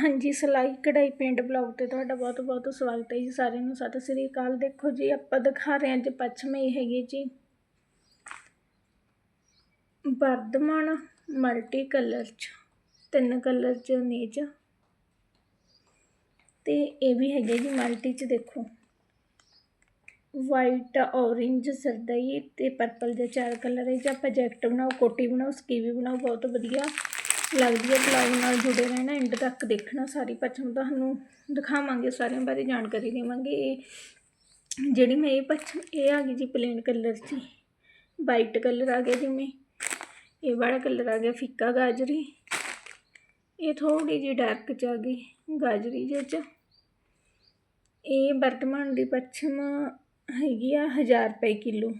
ਹਾਂਜੀ, ਸਿਲਾਈ ਕਢਾਈ ਪੇਂਟ ਬਲੌਗ ਤੇ ਤੁਹਾਡਾ ਬਹੁਤ ਬਹੁਤ ਸਵਾਗਤ ਹੈ ਜੀ ਸਾਰਿਆਂ ਨੂੰ। ਸਤਿ ਸ੍ਰੀ ਅਕਾਲ। ਦੇਖੋ ਜੀ, ਆਪਾਂ ਦਿਖਾ ਰਹੇ ਹਾਂ ਅੱਜ ਪੱਛਮੀ ਹੈਗੀ ਜੀ। ਵਰਧਮਾਨ ਮਲਟੀ ਕਲਰ ਚ, ਤਿੰਨ ਕਲਰ ਚ ਨੀਚ ਤੇ ਇਹ ਵੀ ਹੈਗੇ ਜੀ ਮਲਟੀ ਚ ਦੇਖੋ। ਵਾਈਟ ਔਰੇਂਜ ਸਰਦਈ ਤੇ ਪਰਪਲ ਦੇ ਚਾਰ ਕਲਰ ਹੈ ਜੇ। ਆਪਾਂ ਜੈਕਟ ਬਣਾਓ, ਕੋਟੀ ਬਣਾਓ, ਸਕੀਵੀ ਬਣਾਓ, ਬਹੁਤ ਵਧੀਆ। ਲੱਗਦੀ ਹੈ ਬਲੌਗ ਨਾਲ ਜੁੜੇ ਰਹਿਣਾ ਐਂਡ ਤੱਕ ਦੇਖਣਾ, ਸਾਰੀ ਪੱਛਮ ਤੁਹਾਨੂੰ ਦਿਖਾਵਾਂਗੇ, ਸਾਰਿਆਂ ਬਾਰੇ ਜਾਣਕਾਰੀ ਦੇਵਾਂਗੇ। ਇਹ ਜਿਹੜੀ ਮੈਂ ਇਹ ਪੱਛਮ ਇਹ ਆ ਗਈ ਜੀ ਪਲੇਨ ਕਲਰ 'ਚ ਵਾਈਟ ਕਲਰ ਆ ਗਿਆ ਜਿਵੇਂ। ਇਹ ਵਾਲਾ ਕਲਰ ਆ ਗਿਆ ਫਿੱਕਾ ਗਾਜਰੀ। ਇਹ ਥੋੜੀ ਜਿਹੀ ਡਾਰਕ 'ਚ ਆ ਗਈ ਗਾਜਰੀ ਜਿਹੇ 'ਚ। ਇਹ ਵਰਤਮਾਨ ਦੀ ਪੱਛਮ ਹੈਗੀ ਆ 1000 ਰੁਪਏ ਕਿਲੋ।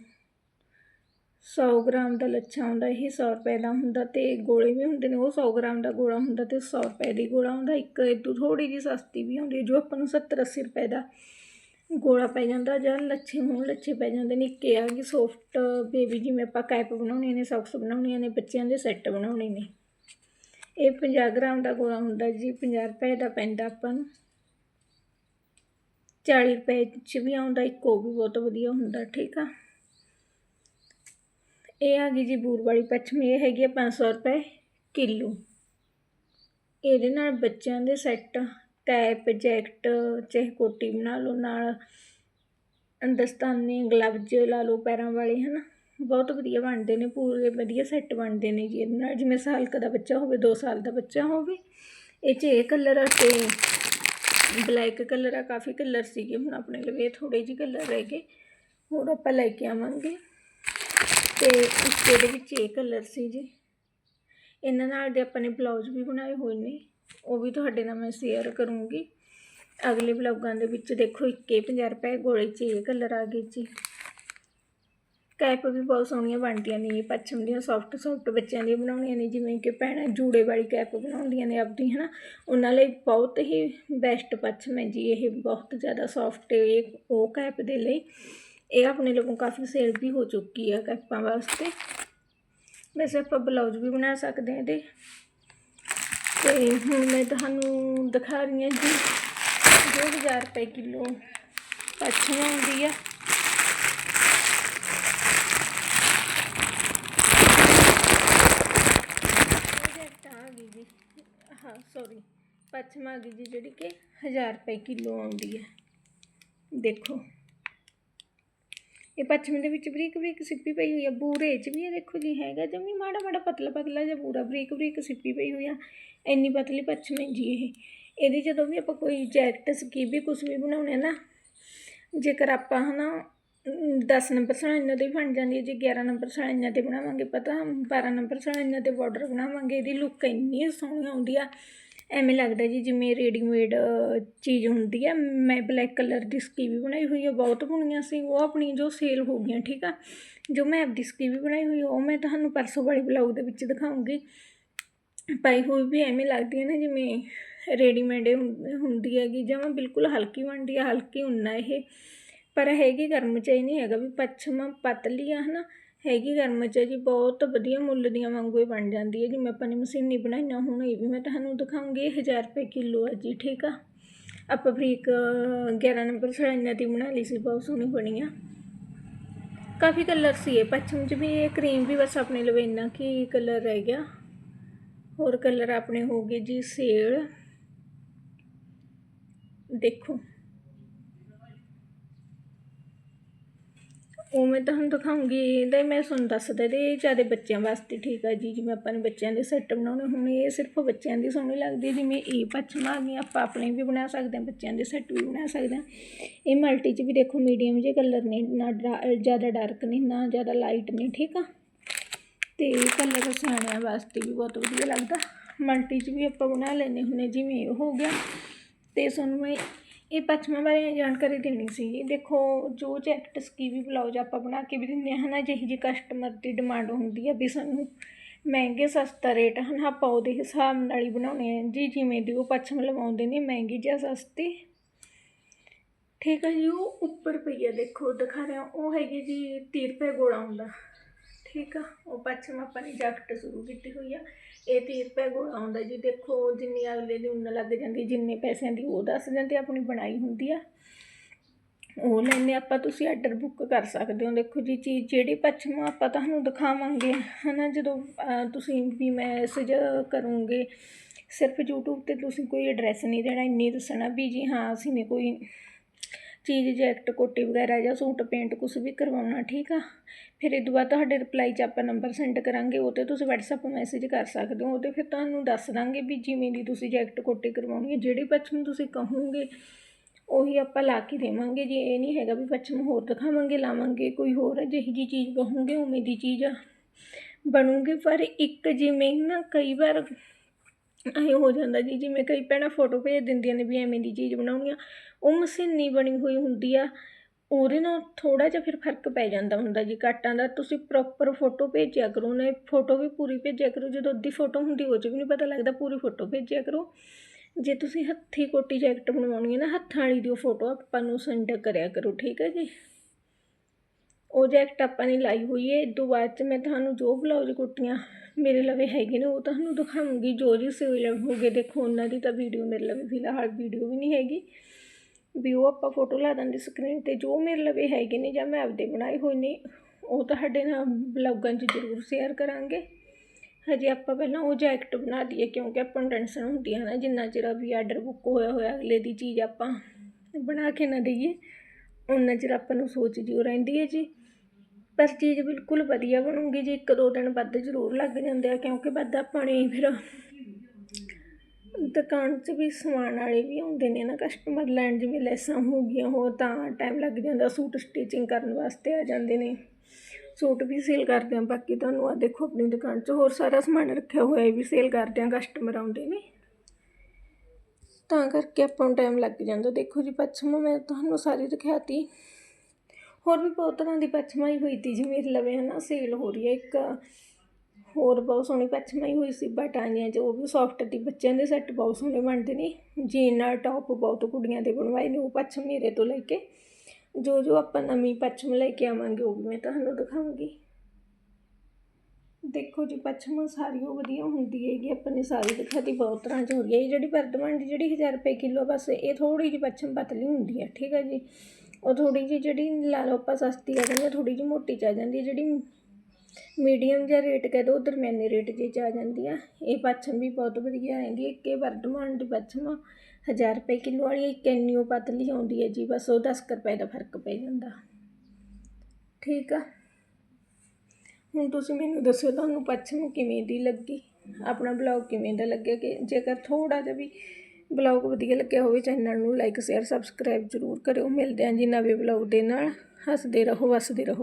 100 ਗ੍ਰਾਮ ਦਾ ਲੱਛਾ ਹੁੰਦਾ, ਇਹ 100 ਰੁਪਏ ਦਾ ਹੁੰਦਾ ਤੇ ਗੋਲੇ ਵੀ ਹੁੰਦੇ ਨੇ, ਉਹ 100 ਗ੍ਰਾਮ ਦਾ ਗੋਲਾ ਹੁੰਦਾ ਤੇ 100 ਰੁਪਏ ਦੀ ਗੋਲਾ ਹੁੰਦਾ, ਇੱਕ ਇਹ ਤੋਂ ਥੋੜੀ ਜਿਹੀ ਸਸਤੀ ਵੀ ਹੁੰਦੀ ਜੋ ਆਪਾਂ ਨੂੰ 70 80 ਰੁਪਏ ਦਾ ਗੋਲਾ ਪੈ ਜਾਂਦਾ ਜਾਂ ਲੱਛੇ ਹੋਣ ਲੱਛੇ ਪੈ ਜਾਂਦੇ ਨੇ, ਇੱਕ ਆ ਕਿ ਸੌਫਟ ਬੇਬੀ ਜਿਵੇਂ ਆਪਾਂ ਕੈਪ ਬਣਾਉਣੀਆਂ ਨੇ, ਸੌਕਸ ਬਣਾਉਣੀਆਂ ਨੇ, ਬੱਚਿਆਂ ਦੇ ਸੈੱਟ ਬਣਾਉਣੇ ਨੇ। ਇਹ 50 ਗ੍ਰਾਮ ਦਾ ਗੋਲਾ ਹੁੰਦਾ ਜੀ 50 ਰੁਪਏ ਦਾ ਪੈਂਦਾ ਆਪਾਂ ਨੂੰ। 40 ਰੁਪਏ ਚ ਵੀ ਆਉਂਦਾ, ਇੱਕ ਉਹ ਵੀ ਬਹੁਤ ਵਧੀਆ ਹੁੰਦਾ, ਠੀਕ ਆ। ਇਹ ਆ ਗਈ ਜੀ ਬੂਰ ਵਾਲੀ ਪੱਛਮੀ, ਇਹ ਹੈਗੀ ਆ 500 ਰੁਪਏ ਕਿਲੋ। ਇਹਦੇ ਨਾਲ ਬੱਚਿਆਂ ਦੇ ਸੈੱਟ ਕੈਪ ਜੈਕਟ, ਚਾਹੇ ਕੋਟੀ ਬਣਾ ਲਓ, ਨਾਲ ਦਸਤਾਨੇ ਗਲਵਜ ਲਾ ਲਓ ਪੈਰਾਂ ਵਾਲੇ, ਹਨਾ। ਬਹੁਤ ਵਧੀਆ ਬਣਦੇ ਨੇ, ਪੂਰੇ ਵਧੀਆ ਸੈੱਟ ਬਣਦੇ ਨੇ ਜੀ ਇਹਦੇ ਨਾਲ। ਜਿਵੇਂ ਸਾਲਕ ਦਾ ਬੱਚਾ ਹੋਵੇ 2 ਸਾਲ ਦਾ ਬੱਚਾ ਹੋਵੇ। ਇਹ 'ਚ ਇਹ ਕਲਰ ਆ ਤੇ ਬਲੈਕ ਕਲਰ ਆ, ਕਾਫੀ ਕਲਰ ਸੀਗੇ ਹੁਣ ਆਪਣੇ ਲਵੇ ਥੋੜੇ ਜਿਹੇ ਕਲਰ ਰਹਿ ਗਏ। ਹੋਰ ਆਪਾਂ ਲੈ ਕੇ ਆਵਾਂਗੇ। ਤੇ ਇੱਕ ਇਹਦੇ ਵਿੱਚ ਇਹ ਕਲਰ ਸੀ ਜੀ। ਇਹਨਾਂ ਨਾਲ ਦੇ ਆਪਾਂ ਨੇ ਬਲਾਊਜ਼ ਵੀ ਬਣਾਏ ਹੋਏ ਨੇ। ਉਹ ਵੀ ਤੁਹਾਡੇ ਨਾਲ ਮੈਂ ਸ਼ੇਅਰ ਕਰੂੰਗੀ। ਅਗਲੇ ਬਲੌਗਾਂ ਦੇ ਵਿੱਚ ਦੇਖੋ ਇੱਕੇ 50 ਰੁਪਏ ਗੋਲੇ 'ਚ ਇਹ ਕਲਰ ਆ ਗਏ ਜੀ। ਕੈਪ ਵੀ ਬਹੁਤ ਸੋਹਣੀਆਂ ਬਣਦੀਆਂ ਨੇ, ਇਹ ਪੱਛਮ ਦੀਆਂ ਸੌਫਟ ਸੌਫਟ ਬੱਚਿਆਂ ਦੀਆਂ ਬਣਾਉਣੀਆਂ ਨੇ, ਜਿਵੇਂ ਕਿ ਭੈਣਾਂ ਜੂੜੇ ਵਾਲੀ ਕੈਪ ਬਣਾਉਂਦੀਆਂ ਨੇ ਆਪਦੀ, ਹਨਾ। ਉਹਨਾਂ ਲਈ ਬਹੁਤ ਹੀ ਬੈਸਟ ਪੱਛਮ ਹੈ ਜੀ, ਇਹ ਬਹੁਤ ਜ਼ਿਆਦਾ ਸੌਫਟ ਇਹ ਉਹ ਕੈਪ ਦੇ ਲਈ। ਇਹ ਆਪਣੇ ਲੋਕਾਂ ਕਾਫੀ ਸੇਲ ਵੀ ਹੋ ਚੁੱਕੀ ਹੈ ਕੈਪਾਂ ਵਾਸਤੇ। ਵੈਸੇ ਆਪਾਂ ਬਲਾਊਜ਼ ਵੀ ਬਣਾ ਸਕਦੇ ਹਾਂ ਇਹਦੇ। ਤੇ ਹੁਣ ਮੈਂ ਤੁਹਾਨੂੰ ਦਿਖਾ ਰਹੀ ਹਾਂ ਜੀ 2000 ਰੁਪਏ ਕਿਲੋ ਪੱਛਮ ਆਉਂਦੀ ਆ। ਗਈ ਜੀ। ਹਾਂ ਸੌਰੀ ਪੱਛਮ ਆ ਗਈ ਜੀ, ਜਿਹੜੀ ਕਿ 1000 ਰੁਪਏ ਕਿਲੋ ਆਉਂਦੀ ਹੈ ਦੇਖੋ। ਇਹ ਪੱਛਮੀ ਦੇ ਵਿੱਚ ਬਰੀਕ ਬਰੀਕ ਸਿੱਪੀ ਪਈ ਹੋਈ ਆ, ਬੂਰੇ 'ਚ ਵੀ ਇਹ ਦੇਖੋ ਜੀ ਹੈਗਾ ਜਮੀ ਮਾੜਾ ਮਾੜਾ ਪਤਲਾ ਪਤਲਾ ਜਿਹਾ ਬੂਰਾ ਬਰੀਕ ਬਰੀਕ ਸਿੱਪੀ ਪਈ ਹੋਈ ਆ, ਇੰਨੀ ਪਤਲੀ ਪੱਛਮੀ ਜੀ ਇਹ। ਇਹਦੀ ਜਦੋਂ ਵੀ ਆਪਾਂ ਕੋਈ ਜੈਕਟ, ਸਕੀਬੀ ਕੁਝ ਵੀ ਬਣਾਉਣੇ ਨਾ, ਜੇਕਰ ਆਪਾਂ ਹਨਾ 10 ਨੰਬਰ ਸਲਾਈਆਂ ਤੇ ਬਣ ਜਾਂਦੀ ਹੈ ਜੇ 11 ਨੰਬਰ ਸਲਾਈਆਂ ਤੇ ਬਣਾਵਾਂਗੇ, ਪਤਾ 12 ਨੰਬਰ ਸਲਾਈਆਂ ਤੇ ਬਾਰਡਰ ਬਣਾਵਾਂਗੇ, ਇਹਦੀ ਲੁੱਕ ਇੰਨੀ ਸੋਹਣੀ ਆਉਂਦੀ ਆ ਐਵੇਂ ਲੱਗਦਾ ਜੀ ਜਿਵੇਂ ਰੈਡੀਮੇਡ ਚੀਜ਼ ਹੁੰਦੀ ਆ। ਮੈਂ ਬਲੈਕ ਕਲਰ ਦੀ ਸਕੀਵੀ ਬਣਾਈ ਹੋਈ ਆ, ਬਹੁਤ ਬੁਣੀਆਂ ਸੀ। ਉਹ ਆਪਣੀ ਜੋ ਸੇਲ ਹੋ ਗਈਆਂ, ਠੀਕ ਆ? ਜੋ ਮੈਂ ਆਪਦੀ ਸਕੀਵੀ ਬਣਾਈ ਹੋਈ ਉਹ ਮੈਂ ਤੁਹਾਨੂੰ ਪਰਸੋਂ ਵਾਲੇ ਬਲੌਗ ਦੇ ਵਿੱਚ ਦਿਖਾਉਂਗੀ। ਪਾਈ ਹੋਈ ਵੀ ਐਵੇਂ ਲੱਗਦੀ ਹੈ ਨਾ ਜਿਵੇਂ ਰੈਡੀਮੇਡ ਹੁੰਦੀ ਹੈਗੀ ਜਿਵੇਂ ਬਿਲਕੁਲ ਹਲਕੀ ਬਣਦੀ ਆ, ਹਲਕੀ ਹੁੰਨਾ ਇਹ। ਪਰ ਹੈਗੀ ਗਰਮ ਚਾਹੀ ਨਹੀਂ ਹੈਗਾ ਵੀ ਪੱਛਮ ਪਤਲੀ ਆ, ਹਨਾ? ਹੈਗੀ ਗਰਮਚ ਹੈ ਜੀ, ਬਹੁਤ ਵਧੀਆ ਮੁੱਲ ਦੀਆਂ ਵਾਂਗੂ ਹੀ ਬਣ ਜਾਂਦੀ ਹੈ ਜਿਵੇਂ ਆਪਾਂ ਨੇ ਮਸ਼ੀਨੀ ਬਣਾਈਆਂ ਹੁਣ, ਇਹ ਵੀ ਮੈਂ ਤੁਹਾਨੂੰ ਦਿਖਾਉਂਗੀ। 1000 ਰੁਪਏ ਕਿਲੋ ਹੈ ਜੀ, ਠੀਕ ਆ? ਆਪਾਂ ਬਰੀਕ 11 ਨੰਬਰ ਸੜਾਈਆਂ ਦੀ ਬਣਾ ਲਈ ਸੀ, ਬਹੁਤ ਸੋਹਣੀ ਬਣੀ ਆ। ਕਾਫੀ ਕਲਰ ਸੀ ਇਹ, ਪੱਛਮ ਚ ਵੀ ਇਹ ਕਰੀਮ ਵੀ ਬਸ ਆਪਣੇ ਲਵੇ ਇੰਨਾ ਕੀ ਕਲਰ ਰਹਿ ਗਿਆ। ਹੋਰ ਕਲਰ ਆਪਣੇ ਹੋ ਗਏ ਜੀ, ਸੇਲ। ਦੇਖੋ। ਉਹ ਮੈਂ ਤੁਹਾਨੂੰ ਦਿਖਾਉਂਗੀ ਇਹਦਾ ਮੈਂ ਤੁਹਾਨੂੰ ਦੱਸਦਾ ਇਹ ਜ਼ਿਆਦਾ ਬੱਚਿਆਂ ਵਾਸਤੇ ਠੀਕ ਆ ਜੀ, ਜਿਵੇਂ ਆਪਾਂ ਨੇ ਬੱਚਿਆਂ ਦੇ ਸੈੱਟ ਬਣਾਉਣੇ, ਹੁਣ ਇਹ ਸਿਰਫ ਬੱਚਿਆਂ ਦੀ ਸੋਹਣੀ ਲੱਗਦੀ ਜਿਵੇਂ ਇਹ ਪੱਛਮ ਆ ਗਈ ਆਪਾਂ ਆਪਣੇ ਵੀ ਬਣਾ ਸਕਦੇ ਹਾਂ, ਬੱਚਿਆਂ ਦੇ ਸੈੱਟ ਵੀ ਬਣਾ ਸਕਦੇ ਹਾਂ। ਇਹ ਮਲਟੀ 'ਚ ਵੀ ਦੇਖੋ ਮੀਡੀਅਮ ਜਿਹੇ ਕਲਰ ਨੇ, ਨਾ ਜ਼ਿਆਦਾ ਡਾਰਕ ਨਹੀਂ, ਨਾ ਜ਼ਿਆਦਾ ਲਾਈਟ ਨਹੀਂ, ਠੀਕ ਆ? ਤੇ ਕਲਰ ਸਿਆਣਿਆਂ ਵਾਸਤੇ ਵੀ ਬਹੁਤ ਵਧੀਆ ਲੱਗਦਾ। ਮਲਟੀ 'ਚ ਵੀ ਆਪਾਂ ਬਣਾ ਲੈਂਦੇ ਹੁੰਦੇ ਜਿਵੇਂ ਇਹ ਹੋ ਗਿਆ। ਤੇ ਤੁਹਾਨੂੰ ਮੈਂ ਇਹ ਪੱਛਮਾਂ ਬਾਰੇ ਜਾਣਕਾਰੀ ਦੇਣੀ ਸੀ। ਦੇਖੋ, ਜੋ ਜੈਕਟ ਸਕੀਵੀ ਬਲਾਊਜ਼ ਆਪਾਂ ਬਣਾ ਕੇ ਵੀ ਦਿੰਦੇ ਹਾਂ ਨਾ ਜਿਹੀ ਜੀ ਕਸਟਮਰ ਦੀ ਡਿਮਾਂਡ ਹੁੰਦੀ ਆ ਵੀ ਸਾਨੂੰ ਮਹਿੰਗੇ ਸਸਤਾ ਰੇਟ ਹਨ, ਆਪਾਂ ਉਹਦੇ ਹਿਸਾਬ ਨਾਲ ਹੀ ਬਣਾਉਣੇ ਆ। ਜੀ, ਜਿਵੇਂ ਦੀ ਉਹ ਪੱਛਮ ਲਵਾਉਂਦੇ ਨੇ, ਮਹਿੰਗੀ ਜਾਂ ਸਸਤੀ। ਠੀਕ ਹੈ ਜੀ, ਉਹ ਉੱਪਰ ਪਈ ਆ, ਦੇਖੋ, ਦਿਖਾ ਰਿਹਾ, ਉਹ ਹੈਗੀ ਜੀ 30 ਰੁਪਏ ਗੋਲਾ ਹੁੰਦਾ। ਠੀਕ ਆ, ਉਹ ਪੱਛਮ ਆਪਾਂ ਨੇ ਜੈਕਟ ਸ਼ੁਰੂ ਕੀਤੀ ਹੋਈ ਆ। ਇਹ 30 ਰੁਪਏ ਗੋਲਾ ਆਉਂਦਾ ਜੀ, ਦੇਖੋ ਜਿੰਨੀ ਅਗਲੇ ਦੀ ਉੱਨ ਲੱਗ ਜਾਂਦੀ, ਜਿੰਨੇ ਪੈਸਿਆਂ ਦੀ, ਉਹ ਦੱਸ ਦਿੰਦੇ ਆਪਣੀ ਬਣਾਈ ਹੁੰਦੀ ਆ। ਉਹ ਲੈਣੇ ਆਪਾਂ, ਤੁਸੀਂ ਆਰਡਰ ਬੁੱਕ ਕਰ ਸਕਦੇ ਹੋ। ਦੇਖੋ ਜੀ, ਚੀਜ਼ ਜਿਹੜੀ ਪੱਛਮ ਆਪਾਂ ਤੁਹਾਨੂੰ ਦਿਖਾਵਾਂਗੇ। ਹਨਾ, ਜਦੋਂ ਤੁਸੀਂ ਵੀ ਮੈਸੇਜ ਕਰੋਗੇ, ਸਿਰਫ YouTube ਤੇ ਤੁਸੀਂ ਕੋਈ ਐਡਰੈਸ ਨਹੀਂ ਦੇਣਾ, ਇੰਨੀ ਦੱਸਣਾ ਵੀ ਜੀ, ਹਾਂ, ਅਸੀਂ ਨੇ ਕੋਈ ਚੀਜ਼ ਜੈਕਟ ਕੋਟੀ ਵਗੈਰਾ ਜਾਂ ਸੂਟ, ਪੇਂਟ ਕੁਝ ਵੀ ਕਰਵਾਉਣਾ, ਠੀਕ ਆ? ਫਿਰ ਇਹ ਤੋਂ ਬਾਅਦ ਤੁਹਾਡੇ ਰਿਪਲਾਈ 'ਚ ਆਪਾਂ ਨੰਬਰ ਸੈਂਡ ਕਰਾਂਗੇ, ਉਹ 'ਤੇ ਤੁਸੀਂ WhatsApp ਮੈਸੇਜ ਕਰ ਸਕਦੇ ਹੋ, ਉਹ 'ਤੇ ਫਿਰ ਤੁਹਾਨੂੰ ਦੱਸ ਦਾਂਗੇ ਵੀ ਜਿਵੇਂ ਦੀ ਤੁਸੀਂ ਜੈਕਟ ਕੋਟੀ ਕਰਵਾਉਣੀ ਹੈ, ਜਿਹੜੇ ਪੱਛਮ ਤੁਸੀਂ ਕਹੋਗੇ, ਉਹੀ ਆਪਾਂ ਲਾ ਕੇ ਦੇਵਾਂਗੇ, ਜੀ ਇਹ ਨਹੀਂ ਹੈਗਾ ਵੀ ਪੱਛਮ ਹੋਰ ਦਿਖਾਵਾਂਗੇ, ਲਾਵਾਂਗੇ, ਕੋਈ ਹੋਰ ਜਿਹੀ ਜੀ ਚੀਜ਼ ਕਹੋਗੇ, ਉਵੇਂ ਦੀ ਚੀਜ਼ ਬਣੂਗੀ, ਪਰ ਇੱਕ ਜਿਵੇਂ ਨਾ ਕਈ ਵਾਰ ਐਂ ਹੋ ਜਾਂਦਾ ਜੀ, ਜਿਵੇਂ ਕਈ ਭੈਣਾਂ ਫੋਟੋ ਭੇਜ ਦਿੰਦੀਆਂ ਨੇ ਵੀ ਐਵੇਂ ਦੀ ਚੀਜ਼ ਬਣਾਉਣੀ ਆ, ਉਹ ਮਸ਼ੀਨੀ ਬਣੀ ਹੋਈ ਹੁੰਦੀ ਆ, ਉਹਦੇ ਨਾਲ ਥੋੜਾ ਜਿਹਾ ਫਿਰ ਫ਼ਰਕ ਪੈ ਜਾਂਦਾ ਹੁੰਦਾ ਜੀ ਕੱਟਾਂ ਦਾ, ਤੁਸੀਂ ਪ੍ਰੋਪਰ ਫੋਟੋ ਭੇਜਿਆ ਕਰੋ ਨਾ ਫੋਟੋ ਵੀ ਪੂਰੀ ਭੇਜਿਆ ਕਰੋ, ਜਦੋਂ ਅੱਧੀ ਫੋਟੋ ਹੁੰਦੀ ਉਹ 'ਚ ਵੀ ਨਹੀਂ ਪਤਾ ਲੱਗਦਾ, ਪੂਰੀ ਫੋਟੋ ਭੇਜਿਆ ਕਰੋ। ਜੇ ਤੁਸੀਂ ਹੱਥੀਂ ਕੋਟੀ ਜੈਕਟ ਬਣਵਾਉਣੀ ਹੈ ਨਾ, ਹੱਥਾਂ ਵਾਲੀ ਦੀ ਉਹ ਫੋਟੋ ਆਪਾਂ ਨੂੰ ਸੈਂਡ ਕਰਿਆ ਕਰੋ, ਠੀਕ ਹੈ ਜੀ? ਉਹ ਜੈਕਟ ਆਪਾਂ ਨੇ ਲਾਈ ਹੋਈ ਹੈ। ਤੋਂ ਬਾਅਦ ਚ ਮੈਂ ਤੁਹਾਨੂੰ ਜੋ ਬਲਾਉਜ ਕੁੱਟੀਆਂ ਮੇਰੇ ਲਵੇ ਹੈਗੇ ਨੇ, ਉਹ ਤੁਹਾਨੂੰ ਦਿਖਾਉਂਗੀ। ਜੋ ਜੀ ਸਿਵਲ ਹੋਗੇ ਦੇਖੋ ਉਹਨਾਂ ਦੀ ਤਾਂ ਵੀਡੀਓ ਮੇਰੇ ਲਵੇ ਫਿਲਹਾਲ ਵੀਡੀਓ ਵੀ ਨਹੀਂ ਹੈਗੀ। ਵੀ ਉਹ ਆਪਾਂ ਫੋਟੋ ਲਾ ਦਾਂਗੇ ਸਕਰੀਨ ਤੇ, ਜੋ ਮੇਰੇ ਲਵੇ ਹੈਗੇ ਨੇ ਜਾਂ ਮੈਂ ਆਪਦੇ ਬਣਾਏ ਹੋਏ ਨੇ, ਉਹ ਤੁਹਾਡੇ ਨਾਲ ਬਲੌਗਾਂ 'ਚ ਜ਼ਰੂਰ ਸ਼ੇਅਰ ਕਰਾਂਗੇ। ਹਜੇ ਆਪਾਂ ਪਹਿਲਾਂ ਉਹ ਜੈਕਟ ਬਣਾ ਦਈਏ, ਕਿਉਂਕਿ ਆਪਾਂ ਨੂੰ ਟੈਨਸ਼ਨ ਹੁੰਦੀ ਹੈ ਨਾ, ਜਿੰਨਾ ਚਿਰ ਵੀ ਆਰਡਰ ਬੁੱਕ ਹੋਇਆ ਹੋਇਆ, ਅਗਲੇ ਦੀ ਚੀਜ਼ ਆਪਾਂ ਬਣਾ ਕੇ ਨਾ ਦਈਏ। ਉਹਨਾਂ ਚਿਰ ਆਪਾਂ ਨੂੰ ਸੋਚ ਜਿਉ ਰਹਿੰਦੀ ਹੈ ਜੀ। ਪਰ ਚੀਜ਼ ਬਿਲਕੁਲ ਵਧੀਆ ਬਣੂਗੀ, ਜੀ ਇੱਕ ਦੋ ਦਿਨ ਵੱਧ ਜ਼ਰੂਰ ਲੱਗ ਜਾਂਦੇ ਆ, ਕਿਉਂਕਿ ਵੱਧ ਆਪਾਂ ਨੇ ਫਿਰ ਦੁਕਾਨ 'ਚ ਵੀ ਸਮਾਨ ਵਾਲੇ ਵੀ ਆਉਂਦੇ ਨੇ ਨਾ ਕਸਟਮਰ ਲੈਣ ਜਿਵੇਂ ਲੈਸਾਂ ਹੋ ਗਈਆਂ, ਹੋਰ ਤਾਂ ਟਾਈਮ ਲੱਗ ਜਾਂਦਾ, ਸੂਟ ਸਟਿਚਿੰਗ ਕਰਨ ਵਾਸਤੇ ਆ ਜਾਂਦੇ ਨੇ। ਸੂਟ ਵੀ ਸੇਲ ਕਰਦੇ ਆ, ਬਾਕੀ ਤੁਹਾਨੂੰ ਆ ਦੇਖੋ ਆਪਣੀ ਦੁਕਾਨ 'ਚ ਹੋਰ ਸਾਰਾ ਸਮਾਨ ਰੱਖਿਆ ਹੋਇਆ ਇਹ ਵੀ ਸੇਲ ਕਰਦੇ ਆ ਕਸਟਮਰ ਆਉਂਦੇ ਨੇ। ਤਾਂ ਕਰਕੇ ਆਪਾਂ ਨੂੰ ਟਾਈਮ ਲੱਗ ਜਾਂਦਾ। ਦੇਖੋ ਜੀ, ਪੱਛਮ ਮੈਂ ਤੁਹਾਨੂੰ ਸਾਰੀ ਦਿਖਾਤੀ। ਹੋਰ ਵੀ ਬਹੁਤ ਤਰ੍ਹਾਂ ਦੀ ਪੱਛਮਾਈ ਹੋਈ ਤੀ, ਜਿਵੇਂ ਲਵੇ ਹੈ ਨਾ ਸੇਲ ਹੋ ਰਹੀ ਹੈ ਇੱਕ। ਹੋਰ ਬਹੁਤ ਸੋਹਣੀ ਪੱਛਮਾਈ ਹੋਈ ਸੀ ਬਟਾਨੀਆਂ 'ਚ ਉਹ ਵੀ ਸੌਫਟ ਦੀ ਬੱਚਿਆਂ ਦੇ ਸੈੱਟ ਬਹੁਤ ਸੋਹਣੇ ਬਣਦੇ ਨੇ। ਜੀਨ ਨਾਲ ਟੌਪ ਬਹੁਤ ਕੁੜੀਆਂ ਦੇ ਬਣਵਾਏ ਨੇ, ਉਹ ਪੱਛਮ ਮੇਰੇ ਤੋਂ ਲੈ ਕੇ। ਜੋ ਜੋ ਆਪਾਂ ਨਵੀਂ ਪੱਛਮ ਲੈ ਕੇ ਆਵਾਂਗੇ, ਉਹ ਵੀ ਮੈਂ ਤੁਹਾਨੂੰ ਦਿਖਾਵਾਂਗੀ। ਦੇਖੋ ਜੀ, ਪੱਛਮ ਸਾਰੀ ਉਹ ਵਧੀਆ ਹੁੰਦੀ ਹੈਗੀ ਆਪਾਂ ਨੇ ਸਾਰੀ ਦਿਖਾਤੀ, ਬਹੁਤ ਤਰ੍ਹਾਂ ਚ ਹੋ ਰਹੀ ਹੈ ਇਹ ਜਿਹੜੀ ਵਰਤਮਾਨ ਦੀ ਜਿਹੜੀ 1000 ਰੁਪਏ ਕਿਲੋ ਬਸ ਇਹ ਥੋੜੀ ਜਿਹੀ ਪੱਛਮ ਪਤਲੀ ਹੁੰਦੀ ਹੈ ਠੀਕ ਹੈ ਜੀ। ਉਹ ਥੋੜੀ ਜਿਹੀ ਜਿਹੜੀ ਲਾ ਲਓ ਆਪਾਂ ਸਸਤੀ ਆ ਜਾਂਦੀ ਹੈ ਥੋੜੀ ਜਿਹੀ ਮੋਟੀ ਚ ਆ ਜਾਂਦੀ ਹੈ, ਜਿਹੜੀ ਮੀਡੀਅਮ ਜਿਹਾ ਰੇਟ ਕਹਿ ਦੋ ਦਰਮਿਆਨੇ ਰੇਟ ਜੇ ਚ ਆ ਜਾਂਦੀ ਆ ਇਹ ਪੱਛਮ ਵੀ ਬਹੁਤ ਵਧੀਆ ਆਉਂਦੀ ਹੈ ਇੱਕ ਇਹ ਵਰਤਮਾਨ ਦੀ ਪੱਛਮ 1000 ਰੁਪਏ ਕਿਲੋ ਵਾਲੀ ਇੱਕ ਇੰਨੀ ਪਤਲੀ ਆਉਂਦੀ ਹੈ ਜੀ, ਬਸ ਉਹ 10 ਕੁ ਰੁਪਏ ਦਾ ਫ਼ਰਕ ਪੈ ਜਾਂਦਾ। ਠੀਕ ਆ? ਹੁਣ ਤੁਸੀਂ ਮੈਨੂੰ ਦੱਸੋ ਤੁਹਾਨੂੰ ਪੱਛਮ ਕਿਵੇਂ ਦੀ ਲੱਗੀ? ਆਪਣਾ ਬਲੌਗ ਕਿਵੇਂ ਦਾ ਲੱਗਿਆ? ਕਿ ਜੇਕਰ ਥੋੜਾ ਜਿਹਾ ਵੀ ਬਲੌਗ ਵਧੀਆ ਲੱਗਿਆ ਹੋਵੇ ਚੈਨਲ ਨੂੰ ਲਾਈਕ, ਸ਼ੇਅਰ, ਸਬਸਕ੍ਰਾਈਬ ਜ਼ਰੂਰ ਕਰਿਓ। ਮਿਲਦੇ ਹਾਂ ਜੀ ਨਵੇਂ ਬਲੌਗ ਦੇ ਨਾਲ। ਹੱਸਦੇ ਰਹੋ, ਵਸਦੇ ਰਹੋ।